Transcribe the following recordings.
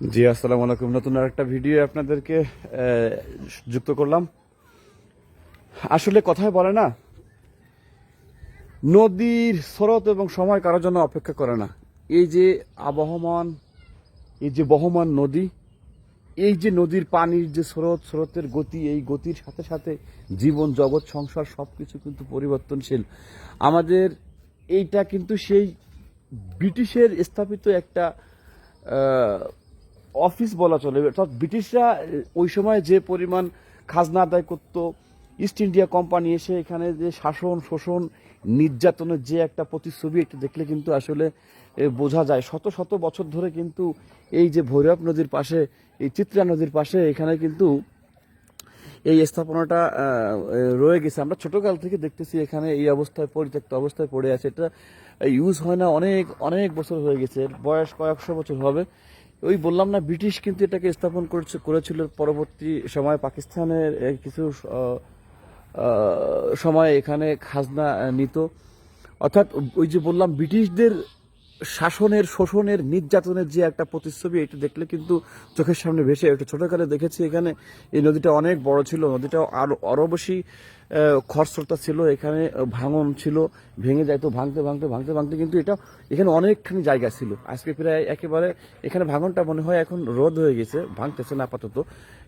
জি, আসসালামু আলাইকুম। নতুন আর একটা ভিডিও আপনাদেরকে যুক্ত করলাম। আসলে কথায় বলে না, নদীর স্রোত এবং সময় কারোর জন্য অপেক্ষা করে না। এই যে আবহমান, এই যে বহমান নদী, এই যে নদীর পানির যে স্রোত, স্রোতের গতি, এই গতির সাথে সাথে জীবন, জগৎ, সংসার সব কিছু কিন্তু পরিবর্তনশীল। আমাদের এইটা কিন্তু সেই ব্রিটিশের স্থাপিত একটা অফিস বলা চলে। অর্থাৎ ব্রিটিশরা ওই সময় যে পরিমাণ খাজনা আদায় করতো ইস্ট ইন্ডিয়া কোম্পানি এসে এখানে যে শাসন, শোষণ, নির্যাতনের যে একটা প্রতিচ্ছবি, এটা দেখলে কিন্তু আসলে বোঝা যায়। শত শত বছর ধরে কিন্তু এই যে ভৈরব নদীর পাশে, এই চিত্রা নদীর পাশে এখানে কিন্তু এই স্থাপনাটা রয়ে গেছে। আমরা ছোটকাল থেকে দেখতেছি এখানে এই অবস্থায়, পরিত্যক্ত অবস্থায় পড়ে আছে। এটা ইউজ হয় না অনেক অনেক বছর হয়ে গেছে। বয়স কয়েকশো বছর হবে। ওই বললাম না, ব্রিটিশ কিন্তু এটাকে স্থাপন করেছে করেছিল পরবর্তী সময়। পাকিস্তানের কিছু সময় এখানে খাজনা নিত। অর্থাৎ ওই যে বললাম, ব্রিটিশদের শাসনের, শোষণের, নির্যাতনের যে একটা প্রতিচ্ছবি, এটা দেখলে কিন্তু চোখের সামনে ভেসে ওঠে। ছোটকালে দেখেছি এখানে এই নদীটা অনেক বড় ছিল নদীটা আরও আরও বেশি খরস্রোতা ছিল, এখানে ভাঙন ছিল, ভেঙে যাইতো ভাঙতে ভাঙতে ভাঙতে ভাঙতে কিন্তু এটা এখানে অনেকখানি জায়গা ছিল। আজকে প্রায় একেবারে এখানে ভাঙনটা মনে হয় এখন রোদ হয়ে গেছে, ভাঙতেছে না আপাতত।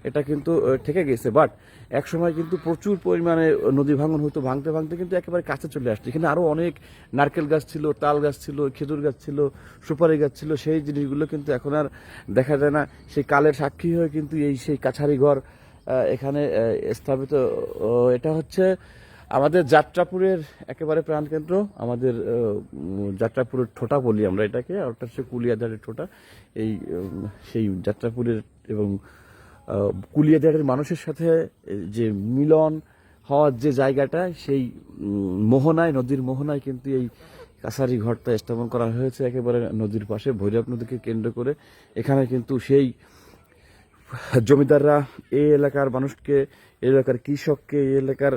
এটা কিন্তু ঠেকে গেছে। বাট এক সময় কিন্তু প্রচুর পরিমাণে নদী ভাঙন হতো, ভাঙতে ভাঙতে কিন্তু একেবারে কাছে চলে আসছে এখানে আরও অনেক নারকেল গাছ ছিল, তাল গাছ ছিল, খেজুর গাছ ছিল, সুপারি গাছ ছিল, সেই জিনিসগুলো কিন্তু এখন আর দেখা যায় না। সেই কালের সাক্ষী হয়ে কিন্তু এই সেই কাছারি ঘর এখানে স্থাপিত এটা হচ্ছে আমাদের যাত্রাপুরের একেবারে প্রাণকেন্দ্র, আমাদের যাত্রাপুরের ঠোঁটা বলি আমরা এটাকে, আর ওটা হচ্ছে কুলিয়াদারের ঠোঁটা। এই সেই যাত্রাপুরের এবং কুলিয়াদারের মানুষের সাথে যে মিলন হওয়ার যে জায়গাটা, সেই মোহনায়, নদীর মোহনায় কিন্তু এই কাছারি ঘরটা স্থাপন করা হয়েছে একেবারে নদীর পাশে। ভৈরব নদীকে কেন্দ্র করে এখানে কিন্তু সেই জমিদাররা এই এলাকার মানুষকে এই এলাকার কৃষককে এই এলাকার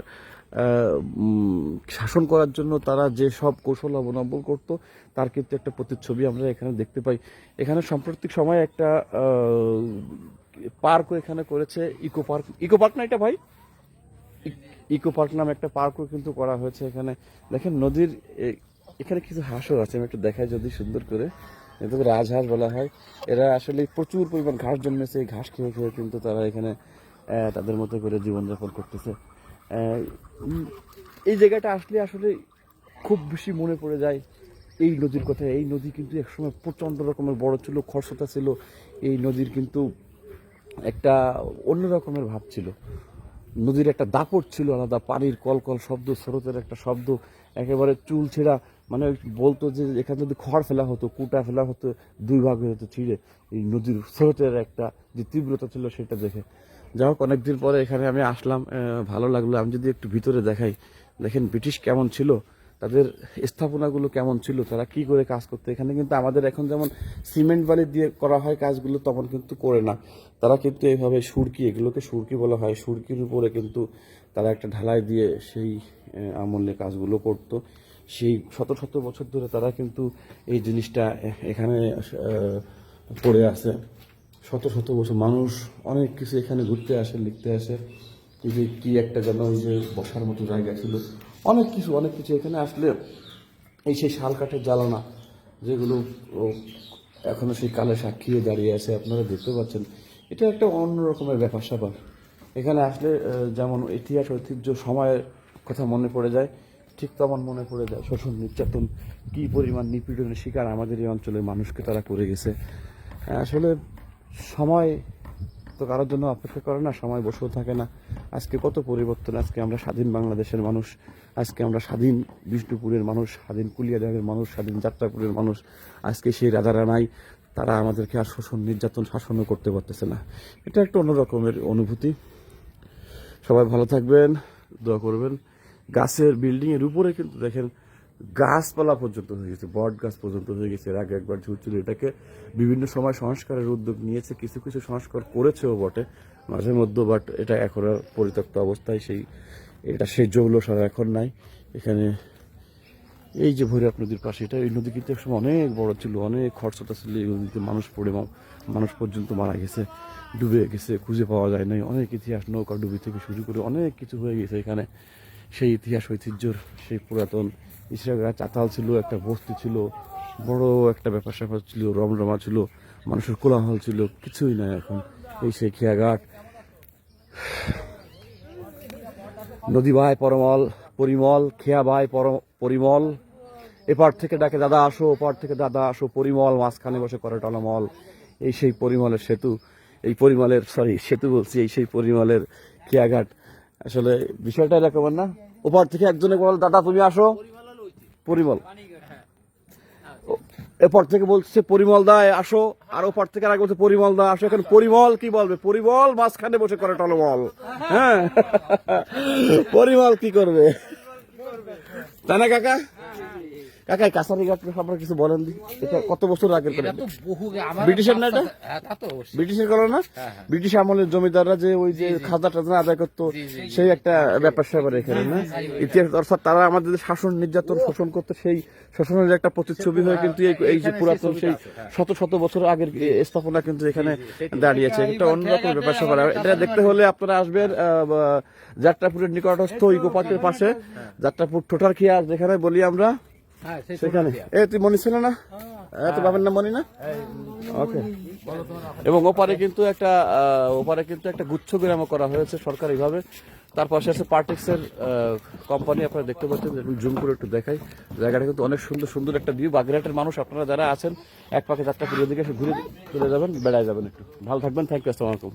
শাসন করার জন্য তারা যে সব কৌশল অবলম্বন করত, তার কিন্তু একটা প্রতিচ্ছবি আমরা এখানে দেখতে পাই। এখানে সাম্প্রতিক সময় একটা পার্কও এখানে করেছে ইকো পার্ক। ইকো পার্ক না এটা ভাই? ইকো পার্ক নামে একটা পার্কও কিন্তু করা হয়েছে এখানে। দেখেন নদীর এখানে কিছু হাঁসও আছে, আমি একটু দেখাই যদি সুন্দর করে। এটাকে রাজহাঁস বলা হয়। এরা আসলে প্রচুর পরিমাণ ঘাস জন্মেছে, এই ঘাস খেয়ে খেয়ে কিন্তু তারা এখানে তাদের মতো করে জীবনযাপন করতেছে। এই জায়গাটা আসলে আসলে খুব বেশি মনে পড়ে যায় এই নদীর কথা। এই নদী কিন্তু একসময় প্রচণ্ড রকমের বড় ছিল, খরস্রোতা ছিল। এই নদীর কিন্তু একটা অন্য রকমের ভাব ছিল। নদীর একটা দাপট ছিল, আলাদা পানির কলকল শব্দ, স্রোতের একটা শব্দ, একেবারে চুল ছেঁড়া মানে বলতো যে এখানে যদি খড় ফেলা হতো, কুটা ফেলা হতো, দুই ভাগ হয়ে হতো ছিঁড়ে, এই নদীর স্রোতের একটা যে তীব্রতা ছিল সেটা দেখে। যাই হোক, অনেকদিন পরে এখানে আমি আসলাম ভালো লাগল। আমি যদি একটু ভিতরে দেখাই, দেখেন ব্রিটিশ কেমন ছিল, তাদের স্থাপনাগুলো কেমন ছিল, তারা কি করে কাজ করতো। এখানে কিন্তু আমাদের এখন যেমন সিমেন্ট বালি দিয়ে করা হয় কাজগুলো তখন কিন্তু করে না। তারা কিন্তু এইভাবে সুরকি, এগুলোকে সুরকি বলা হয়। সুরকির উপরে কিন্তু তারা একটা ঢালাই দিয়ে সেই আমলে কাজগুলো করতো। সেই শত শত বছর ধরে তারা কিন্তু এই জিনিসটা এখানে পড়ে আছে। শত শত বছর মানুষ অনেক কিছু এখানে ঘুরতে আসে লিখতে আসে। যে কি একটা যেন ওই যে বসার মতো জায়গা ছিল। অনেক কিছু অনেক কিছু এখানে আসলে এই সেই শাল কাঠের জ্বালানা যেগুলো ও, এখনও সেই কালে সাক্ষী দাঁড়িয়ে আছে আপনারা দেখতে পাচ্ছেন। এটা একটা অন্য রকমের ব্যাপার স্যাপার এখানে আসলে যেমন ইতিহাস ঐতিহ্য সময়ের কথা মনে পড়ে যায়। ঠিক তেমন মনে পড়ে যায় শোষণ নির্যাতন, কি পরিমাণ নিপীড়নের শিকার আমাদের এই অঞ্চলের মানুষকে তারা করে গেছে। আসলে সময় তো কারোর জন্য অপেক্ষা করে না, সময় বসেও থাকে না। আজকে কত পরিবর্তন, আজকে আমরা স্বাধীন বাংলাদেশের মানুষ, আজকে আমরা স্বাধীন বিষ্ণুপুরের মানুষ, স্বাধীন কুলিয়াডাঙ্গের মানুষ, স্বাধীন যাত্রাপুরের মানুষ, আজকে সেই রাজারা নাই তারা আমাদেরকে আর শোষণ, নির্যাতন, শাসনও করতে পারতেছে না। এটা একটা অন্য রকমের অনুভূতি। সবাই ভালো থাকবেন, দোয়া করবেন। গাছের বিল্ডিং এর উপরে কিন্তু দেখেন গাছপালা পর্যন্ত হয়ে গেছে, বট গাছ পর্যন্ত হয়ে গেছে। আগে একবার ঝুলছিল এটাকে বিভিন্ন সময় সংস্কারের উদ্যোগ নিয়েছে, কিছু কিছু সংস্কার করেছেও বটে, মাঝে মধ্যে বাট এটা এখন আর পরিত্যক্ত অবস্থায় সেই, এটা সেই জৌলসার এখন নাই। এখানে এই যে ভৈরব নদীর পাশে, এটা এই নদী কিন্তু একসময় অনেক বড় ছিল, অনেক খরচটা ছিল এই নদীতে মানুষ পড়ে মানুষ পর্যন্ত মারা গেছে, ডুবে গেছে, খুঁজে পাওয়া যায় নাই। অনেক ইতিহাস, নৌকা, ডুবি থেকে শুরু করে অনেক কিছু হয়ে গেছে এখানে। সেই ইতিহাস ঐতিহ্যর সেই পুরাতন ইসরাগা চাতাল ছিল, একটা বস্তি ছিল, বড় একটা ব্যাপার স্যাপার ছিল, রমরমা ছিল, মানুষের কোলাহল ছিল, কিছুই নাই এখন। এই সেই খেয়াঘাট। নদী ভাই পরমল, পরিমল, খেয়া ভাই পরিমল। এপার থেকে ডাকে, দাদা, আসো। ওপার থেকে, দাদা, আসো। পরিমল, মাঝখানে বসে করে টলমল। এই সেই পরিমলের সেতু, এই পরিমলের সরি সেতু বলছি, এই সেই পরিমলের খেয়াঘাট। আসলে বিষয়টা এরকম না। ওপার থেকে একজনে বল, দাদা, তুমি আসো। পরিমল। এপর থেকে বলছে, পরিমল দা আসো। আর ওপার থেকে আগে বলছে, পরিমল দা, আসো। এখন পরিমল কি বলবে? পরিমল মাঝখানে বসে করে টলমল। হ্যাঁ? পরিমল কি করবে? তাই না, কাকা? কাকা এই কাছারি ঘাট সম্পর্কে কিছু বলেন দি। এটা কত বছর আগের করে এটা আমার ব্রিটিশের না এটা? হ্যাঁ। ব্রিটিশের করো না ব্রিটিশ আমলের জমিদাররা যে ওই যে খাজা টাজা আদায় করতো সেই একটা ব্যাপার স্যাপার এখানে না? ইতিহাস অর্থাৎ তারা আমাদের শাসন নির্যাতন শোষণ করতো সেই শোষণের যে একটা প্রতিচ্ছবি হয়ে কিন্তু এই এই যে পুরাতন সেই শত শত বছর আগের স্থাপনা কিন্তু এখানে দাঁড়িয়েছে। একটা অন্যরকম ব্যাপার স্যাপার এটা দেখতে হলে আপনারা আসবেন যাত্রাপুরের নিকটস্থ ইকো পার্কের পাশে যাত্রাপুর টোটার খেয়া যেখানে বলি আমরা। হ্যাঁ, সেখানে। এ তুই মনি ছিল না? তোর বাবার নাম মনি না? ওকে। এবং ওপারে কিন্তু একটা ওপারে কিন্তু একটা গুচ্ছ বিরামও করা হয়েছে সরকারিভাবে। তার পাশে আছে পার্টিক্সের কোম্পানি আপনারা দেখতে পাচ্ছেন জুম করে একটু দেখাই। জায়গাটা কিন্তু অনেক সুন্দর সুন্দর একটা ভিউ বাগেরহাটের মানুষ আপনারা যারা আছেন এক পাকে যাত্রা পুরো দিকে এসে ঘুরে চলে যাবেন বেড়ায় যাবেন একটু। ভালো থাকবেন থ্যাংক ইউ আসসালামু আলাইকুম।